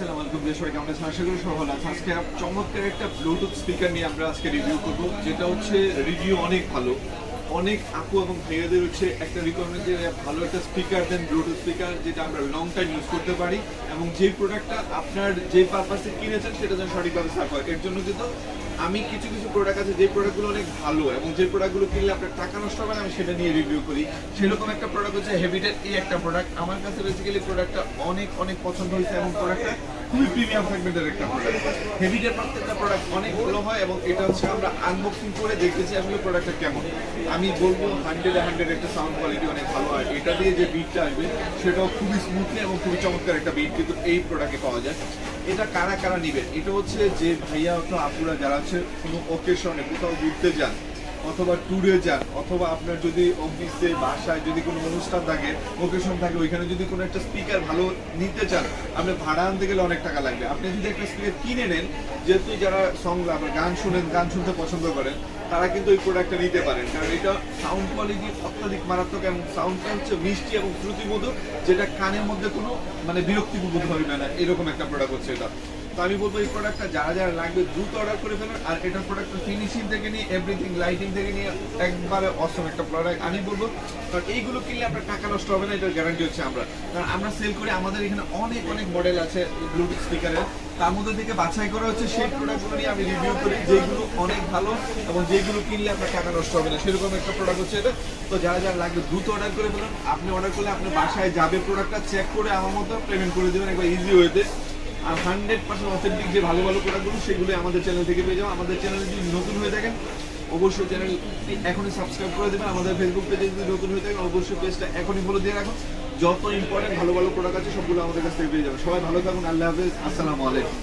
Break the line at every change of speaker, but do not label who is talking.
আসসালামু আলাইকুম দেশ সবাই, কেমন আছেন? আশা করি সফল আছে আজকে চমৎকার একটা ব্লুটুথ স্পিকার নিয়ে আমরা আজকে রিভিউ করব, যেটা হচ্ছে রিভিউ অনেক ভালো। অনেক আপু এবং ভাইয়াদের হচ্ছে একটা রিকমেন্ড যে ভালো একটা স্পিকার দেন ব্লুটুথ স্পিকার যেটা আমরা লং টাইম ইউজ করতে পারি এবং যে প্রোডাক্টটা আপনার যে পারপাসে কিনেছেন সেটা যেন সঠিকভাবে সার্ভ হয়। এর জন্য কিন্তু আমি কিছু কিছু প্রোডাক্ট আছে যে প্রোডাক্টগুলো অনেক ভালো এবং যে প্রোডাক্টগুলো কিনলে আপনার টাকা নষ্ট হবে আমি সেটা নিয়ে রিভিউ করি। সেরকম একটা প্রোডাক্ট হচ্ছে হেভিটের এই একটা প্রোডাক্ট আমার কাছে বেসিক্যালি প্রোডাক্টটা অনেক অনেক পছন্দ হয়েছে এবং প্রোডাক্টটা খুবই প্রিমিয়াম সেগমেন্টের একটা প্রোডাক্ট হেভিটের প্রত্যেকটা প্রোডাক্ট অনেক ভালো হয় এবং এটা হচ্ছে আমরা আনবক্সিং করে দেখতেছি আসলে প্রোডাক্টটা কেমন। আমি বলব হান্ড্রেড হান্ড্রেড একটা সাউন্ড কোয়ালিটি অনেক ভালো হয়। এটা দিয়ে যে বিটটা আসবে, সেটাও খুবই স্মুথলি এবং খুবই চমৎকার একটা বিট কিন্তু এই প্রোডাক্টে পাওয়া যায়। এটা কারা কারা নিবেন? এটা হচ্ছে যে ভাইয়া অথবা আপুরা যারা হচ্ছে কোনো ওকেশনে কোথাও ঘুরতে যান অথবা ট্যুরে যান, অথবা আপনার যদি অফিসে বাসায় যদি কোনো অনুষ্ঠান থাকে ওকেশন থাকে, ওইখানে যদি কোনো একটা স্পিকার ভালো নিতে চান আপনি ভাড়া আনতে গেলে অনেক টাকা লাগবে। আপনি যদি একটা স্পিকার কিনে নেন, যেহেতু যারা সং গান শুনেন, গান শুনতে পছন্দ করেন, তারা কিন্তু ওই প্রোডাক্টটা নিতে পারেন। কারণ এটা সাউন্ড কোয়ালিটি অত্যাধিক মারাত্মক এবং সাউন্ডটা হচ্ছে মিষ্টি এবং শ্রুতিমধুর, যেটা কানের মধ্যে কোনো মানে বিরক্তিবোধ হবে না। এরকম একটা প্রোডাক্ট হচ্ছে এটা। আমি বলব এই প্রোডাক্টটা যারা যারা লাগবে দ্রুত অর্ডার করে ফেলুন। আর এটার প্রোডাক্টটা ফিনিশিং থেকে নিয়ে এভরিথিং লাইটিং থেকে নিয়ে একবারে অসম একটা প্রোডাক্ট আমি বলব, কারণ এইগুলো কিনলে আপনার টাকা নষ্ট হবে না, এটার গ্যারান্টি হচ্ছে আমরা। কারণ আমরা সেল করি, আমাদের এখানে অনেক অনেক মডেল আছে ব্লুটুথ স্পিকারের তার মধ্যে থেকে বাছাই করা হচ্ছে সেই প্রোডাক্টগুলো নিয়ে আমি রিভিউ করি, যেগুলো অনেক ভালো এবং যেগুলো কিনলে আপনার টাকা নষ্ট হবে না। সেরকম একটা প্রোডাক্ট হচ্ছে এটা। তো যারা যারা লাগবে দ্রুত অর্ডার করে ফেলুন। আপনি অর্ডার করলে আপনার বাসায় যাবে প্রোডাক্টটা চেক করে আমার মতো পেমেন্ট করে দেবেন, একবার ইজি ওয়েতে আর হান্ড্রেড পার্সেন্ট অথেন্টিক যে ভালো ভালো প্রোডাক্টগুলো সেগুলো আমাদের চ্যানেল থেকে পেয়ে যাব আমাদের চ্যানেল যদি নতুন হয়ে থাকেন, অবশ্যই চ্যানেল এখনই সাবস্ক্রাইব করে দেবেন। আমাদের ফেসবুক পেজে যদি নতুন হয়ে থাকেন, অবশ্যই পেজটা এখনই ফলো দিয়ে রাখুন। যত ইম্পর্টেন্ট ভালো ভালো প্রোডাক্ট আছে, সবগুলো আমাদের কাছ থেকে পেয়ে যাবে সবাই ভালো থাকুন। আল্লাহ হাফেজ। আসসালামু আলাইকুম।